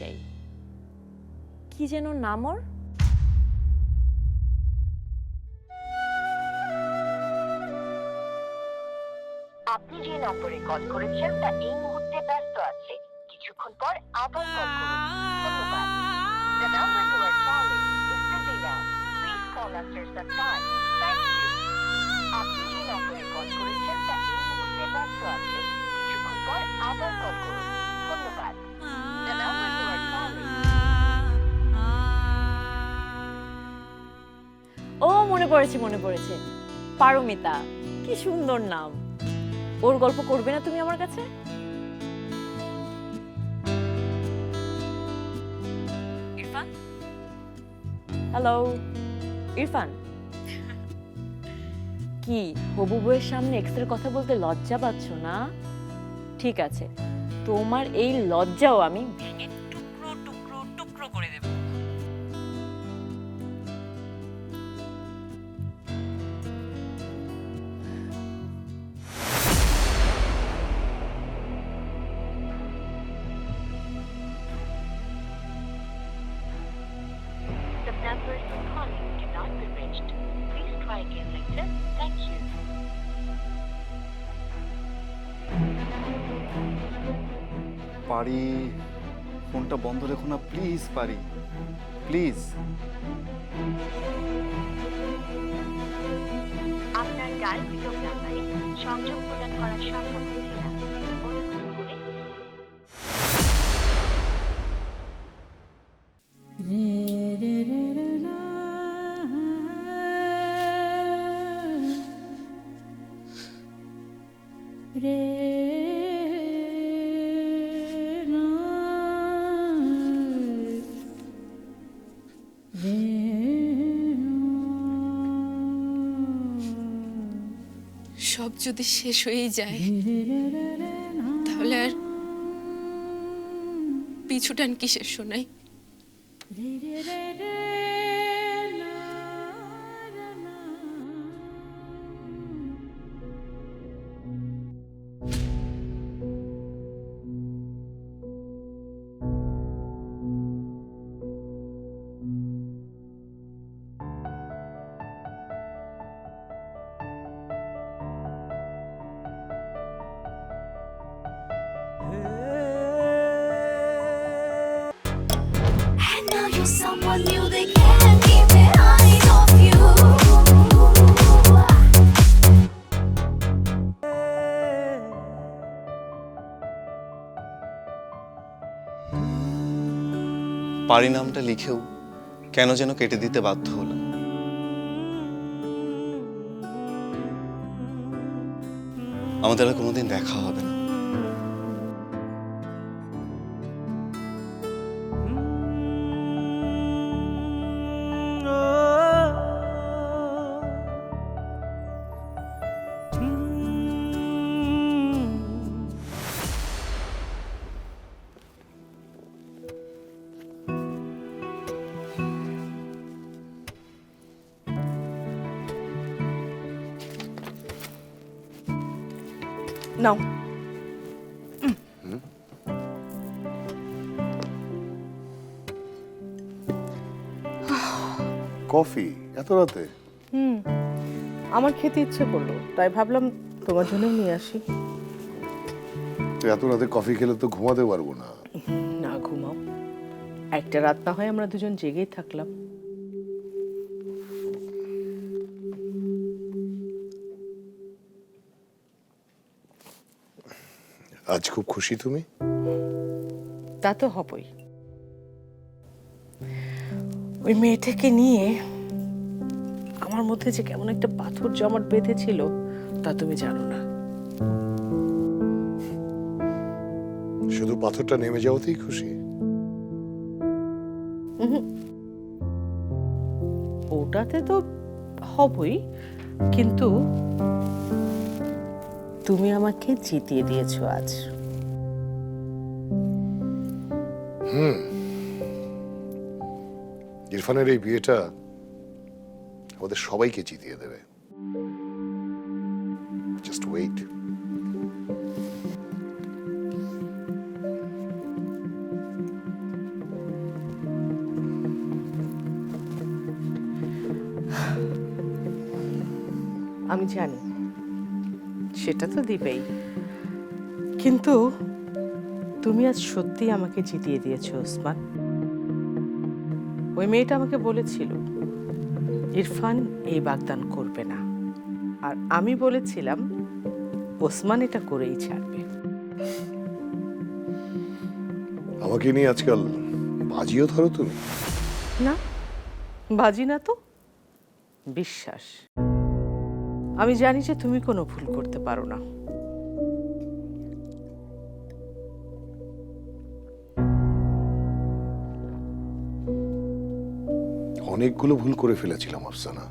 চাই। কি যেন নাম ওর? আপনি যে নম্বরে কল করেছেন, তা এই মুহূর্তে ব্যস্ত আছে। কিছুক্ষণ পর আবার কল করুন. আপনি যে নম্বরে কল করেছেন, তা এই মুহূর্তে ব্যস্ত আছে। কিছুক্ষণ পর আবার কল করুন। পড়েছে মনে পড়েছে। পারমিতা কি সুন্দর নাম। ওর গল্প করবে না তুমি আমার কাছে? ইরফান? হ্যালো ইরফান? কি হবু বউয়ের সামনে এক্সের কথা বলতে লজ্জা পাচ্ছ না? ঠিক আছে তোমার এই লজ্জাও আমি ভেঙে টুকরো টুকরো টুকরো করে দেব। পারি? ফোনটা বন্ধ রেখো না প্লিজ পারি। প্লিজ আপনার নাম্বারে সংযোগ প্রদান করা সম্ভব যদি শেষ হয়েই যায় তাহলে আর পিছুটান কিসের শোনাই। পারি নামটা লিখেও কেন যেন কেটে দিতে বাধ্য হলাম। আমাদের আর কোনোদিন দেখা হবে না। নাও কফি এত রাতে? হুম। আমার খেতে ইচ্ছে করল তাই ভাবলাম তোমার জন্য নিয়ে আসি। এত রাতে কফি খেলে তো ঘুমাতে পারব না। না ঘুমাও। একটা রাত না হয় আমরা দুজন জেগেই থাকলাম। আজ খুব খুশি তুমি? তা তো হবই। ওই মেয়েটাকে নিয়ে আমার মধ্যে যে কেমন একটা পাথর জমাট বেঁধেছিল তা তুমি জানো না। শুধু পাথরটা নেমে যাওয়াতেই খুশি? ওটাতে তো হবই কিন্তু তুমি আমাকে জিতিয়ে দিয়েছ আজ। হুম। ইরফানের এই বিয়েটা আমাদের সবাইকে জিতিয়ে দেবে। জাস্ট ওয়েট আমি জানি। সেটা তো দিবেই। কিন্তু তুমি আজ সত্যি আমাকে জিতিয়ে দিয়েছ ওসমান। ওই মেয়েটা আমাকে বলেছিল ইরফান এই বাগদান করবে না। আর আমি বলেছিলাম ওসমান এটা করেই ছাড়বে। আমাকে নিয়ে আজকাল বাজিও ধরো তুমি। না বাজি না তো বিশ্বাস। আমি জানি যে তুমি কোনো ভুল করতে পারো না। অনেকগুলো ভুল করে ফেলেছিলাম, আফসানা।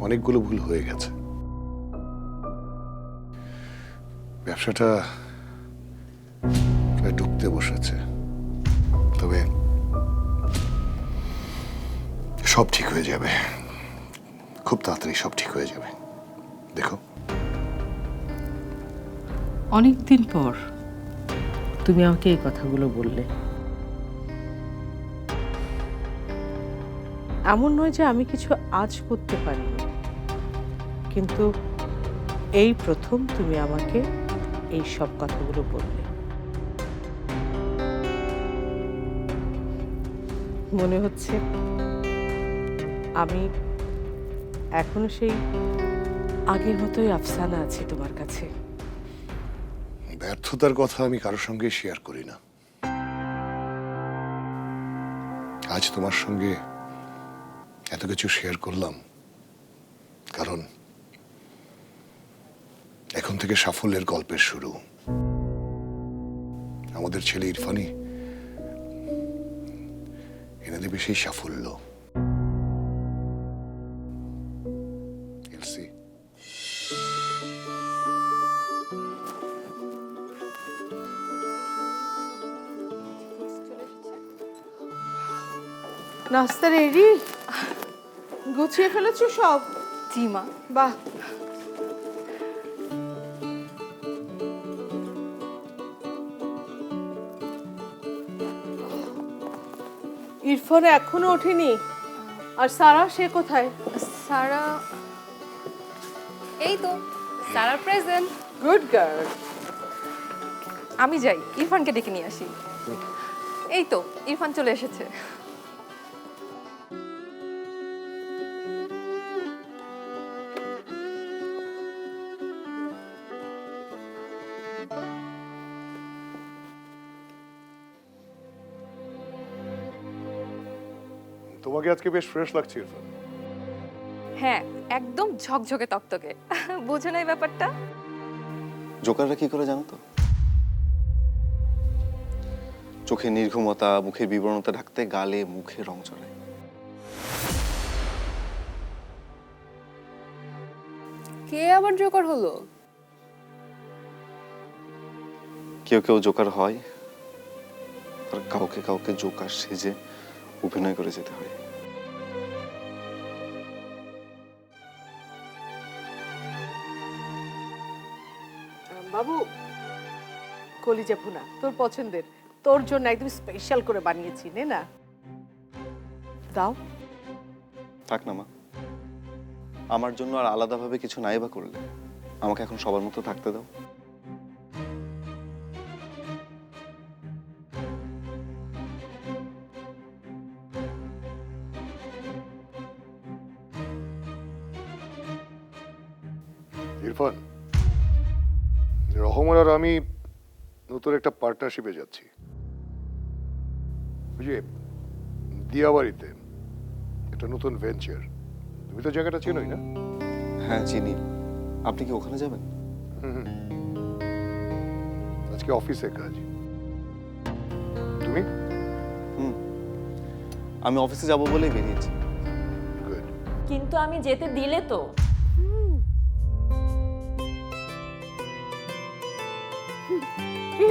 অনেকগুলো ভুল হয়ে গেছে। ব্যবসাটা ডুবতে বসেছে। তবে সব ঠিক হয়ে যাবে। খুব তাড়াতাড়ি সব ঠিক হয়ে যাবে। দেখো। অনেক দিন পর তুমি আমাকে এই কথাগুলো বললে। এমন নয় যে আমি কিছু আজ করতে পারিনি। কিন্তু এই প্রথম তুমি আমাকে এই সব কথাগুলো বললে। মনে হচ্ছে আমি এখনও সেই আগের মতোই আফসানা আছি তোমার কাছে। ব্যর্থতার কথা আমি কারোর সঙ্গে শেয়ার করি না। আজ তোমার সঙ্গে এত কিছু শেয়ার করলাম, কারণ এখন থেকে সাফল্যের গল্পের শুরু। আমাদের ছেলে ইরফানি, এনে দেবে সেই সাফল্য। নাস্তা রেডি? গুছিয়ে ফেলেছো সব? জি মা। বাহ। ইরফান এখনও ওঠেনি? আর সারা সে কোথায়? সারা এই তো সারা প্রেজেন্ট গুড গার্ল আমি যাই ইরফানকে ডেকে নিয়ে আসি। এই তো ইরফান চলে এসেছে। তোমাকে আজকে বেশ ফ্রেশ লাগছে। ইরফান হ্যাঁ একদম ঝকঝকে তকতকে। বুঝো না এই ব্যাপারটা? জোকাররা কি করে জানো তো? চোখে নির্ঘুমতা মুখের বিবরণতা ঢাকতে গালে মুখে রং চড়ায় কে আবার জোকার হলো? কেউ কেউ জোকার হয় আর কাউকে কাউকে জোকার সেজে অভিনয় করে যেতে হয়। কলিজা ভুনা, তোর পছন্দের। তোর জন্য একদম স্পেশাল করে বানিয়েছি, নে না? দাও। থাক না মা। আমার জন্য আর আলাদাভাবে কিছু নাই বা করলে। আমাকে এখন সবার মতো থাকতে দাও। নতুন একটা পার্টনারশিপে যাচ্ছি। বুঝলি দিয়াবাড়িতে একটা নতুন ভেঞ্চার তুমি তো জায়গাটা চেনোই না? হ্যাঁ চিনি। আপনি কি ওখানে যাবেন? আজকে অফিসে কাজ। তুমি? হুম। আমি অফিসে যাব বলেই বেরিয়েছি। গুড কিন্তু আমি যেতে দিলে তো।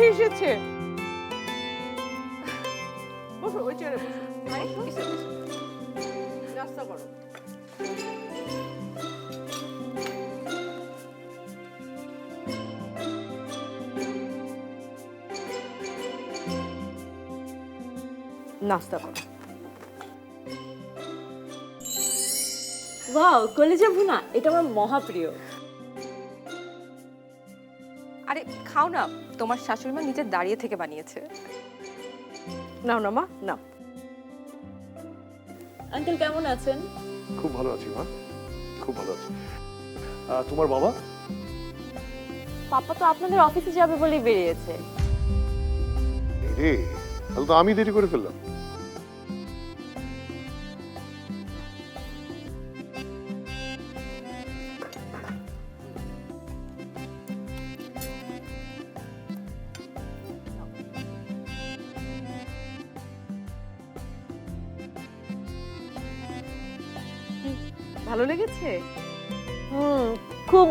এসেছে? বসো ওই চেয়ারে বসো। নাস্তা করো নাস্তা করো। ওয়াও কলেজা ভুনা এটা আমার মহাপ্রিয়। খাও না তোমার শাশুড়ি মা নিজে দাঁড়িয়ে থেকে বানিয়েছে। নাও না মা নাও। আঙ্কেল কেমন আছেন? খুব ভালো আছি মা খুব ভালো আছি। আহ, তোমার বাবা? পাপা তো আপনাদের অফিসে যাবে বলেই বেরিয়েছে। এই রে তাহলে তো আমি দেরি করে ফেললাম।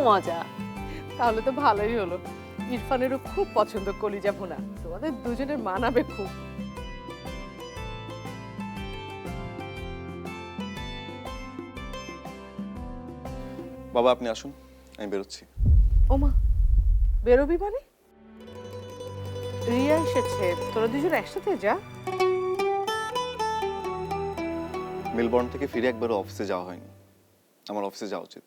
মজা। তাহলে তো ভালোই হলো। ইরফানেরও খুব পছন্দ কলিজা ভুনা। তোমাদের দুজনের মানাবে খুব। বাবা আপনি আসুন। আমি বেরোচ্ছি। ওমা বেরোবি মানে? রিয়া এসেছে। তোরা দুজন একসাথে যা। মেলবর্ন থেকে ফিরে একবারও অফিসে যাওয়া হয়নি। আমার অফিসে যাওয়া উচিত।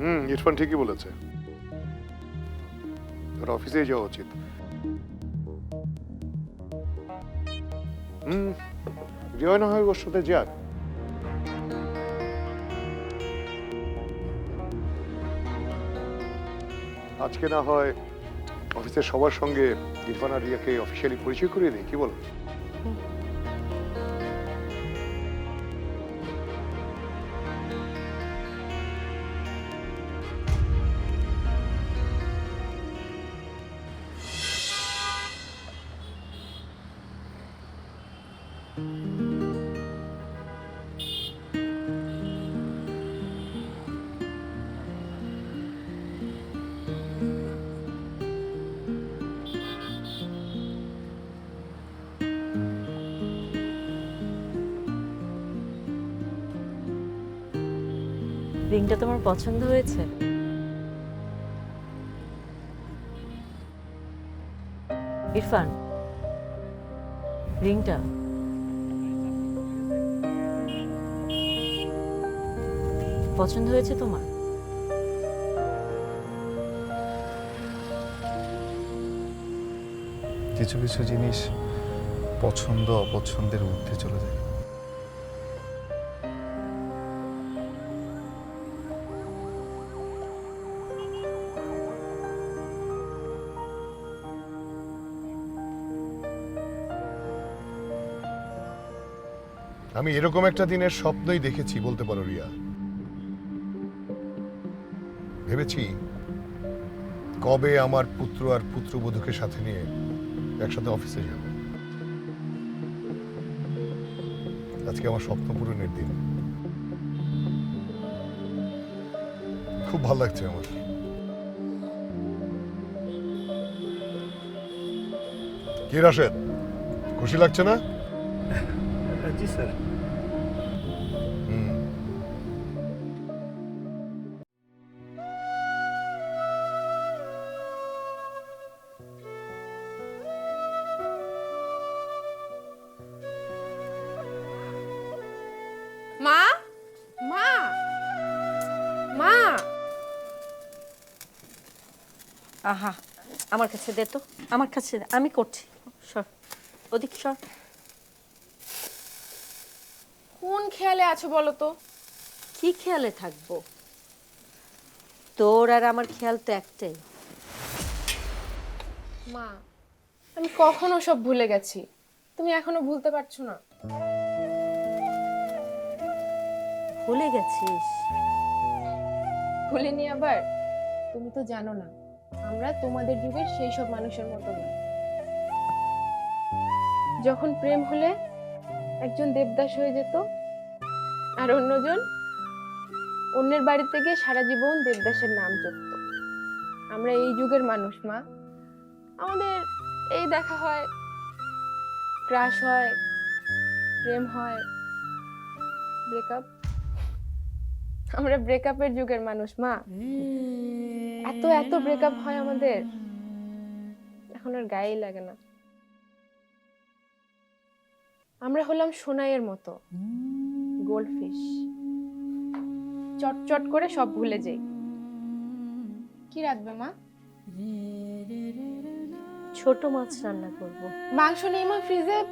হুম, ইরফান ঠিকই বলেছে। তোর অফিসেই যাওয়া উচিত। হুম রিয় না হয় ওর সাথে যাক। আজকে না হয় অফিসের সবার সঙ্গে ইরফান আর রিয়াকে অফিসিয়ালি পরিচয় করিয়ে দিই, কি বল? রিংটা তোমার পছন্দ হয়েছে? ইরফান, রিংটা। পছন্দ হয়েছে তোমার? কিছু কিছু জিনিস পছন্দ, অপছন্দের ঊর্ধ্বে চলে যায়। আমি এরকম একটা দিনের স্বপ্নই দেখেছি, বলতে পারো রিয়া। ভেবেছি কবে আমার পুত্র আর পুত্রবধূকে সাথে নিয়ে একসাথে অফিসে যাব। আজকে আমার স্বপ্ন পূরণের দিন। খুব ভালো লাগছে আমার। কি রাশেদ? খুশি লাগছে না? জি, স্যার। আহা আমার কাছে দে তো। আমার কাছে দে, আমি করছি। সর ওদিক সর। কোন খেয়ালে আছো বলো তো? কি খেয়ালে থাকব? তোর আর আমার খেয়াল তো একটাই। মা আমি কখনো সব ভুলে গেছি। তুমি এখনও ভুলতে পারছ না। ভুলে গেছিস? ভুলিনি আবার? তুমি তো জানো না। আমরা তোমাদের যুগের সেই সব মানুষের মতো না। যখন প্রেম হলে একজন দেবদাস হয়ে যেত, আর অন্যজন অন্যের বাড়িতে গিয়ে সারা জীবন দেবদাসের নাম জপত। আমরা এই যুগের মানুষ, মা। আমাদের এই দেখা হয়, ক্রাশ হয়, প্রেম হয় ব্রেকআপ আমরা ব্রেকআপের যুগের মানুষ মা। এত এত ব্রেকআপ হয় আমাদের। এখন আর গায়েই লাগে না। আমরা হলাম সোনাইয়ের মতো। গোল্ডফিশ। চট চট করে সব ভুলে যাই। কি রাখবে মা? ছোট মাছ রান্না করব। মাংস নেই মা ফ্রিজে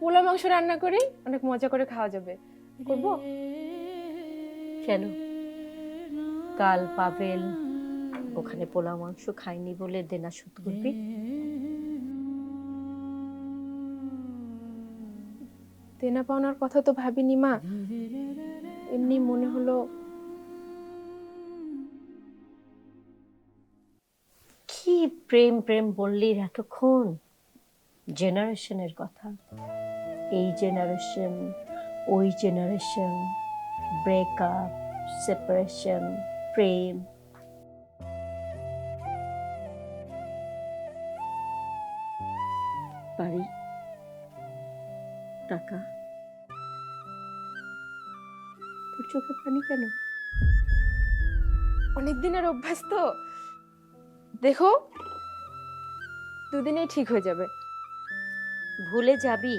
পোলা মাংস রান্না করি। অনেক মজা করে খাওয়া যাবে। করব? কেন? কাল পাবেল ওখানে পোলাও মাংস খাইনি বলে দেনা শোধ করবি? দেনা পাওনার কথা তো ভাবিনি মা। এমনি মনে হলো কি প্রেম প্রেম বললি এতক্ষণ? জেনারেশনের কথা। এই জেনারেশন ওই জেনারেশন ব্রেকআপ সেপারেশন প্রেম বাড়ি টাকা তোর চোখে পানি কেন? অনেক দিনের অভ্যাস তো। দেখো দুদিনেই ঠিক হয়ে যাবে। ভুলে যাবি।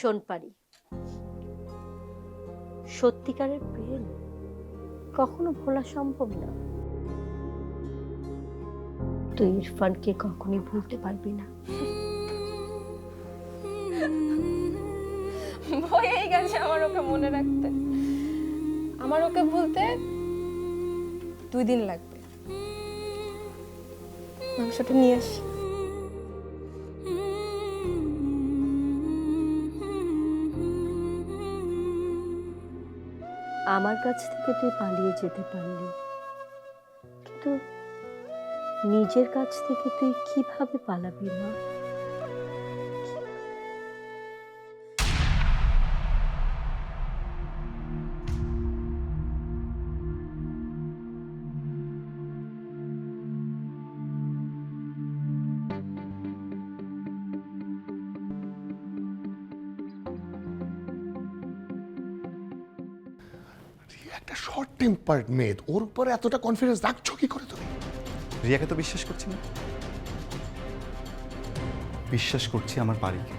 শোন পারি। সত্যিকারের প্রেম কখনো ভোলা সম্ভব না। তুই ইরফানকে কখনই ভুলতে পারবি না। ভয়েই গেছে আমার ওকে মনে রাখতে। আমার ওকে ভুলতে দুই দিন লাগবে। মাংসটা নিয়ে আসি। আমার কাছ থেকে তুই পালিয়ে যেতে পারলি। কিন্তু নিজের কাছ থেকে তুই কীভাবে পালাবি, মা? টেম্পার্ড মেয়ে ওর উপরে এতটা কনফিডেন্স রাখছো কি করে তুমি? রিয়াকে তো বিশ্বাস করছি না। বিশ্বাস করছি আমার বাড়িকে।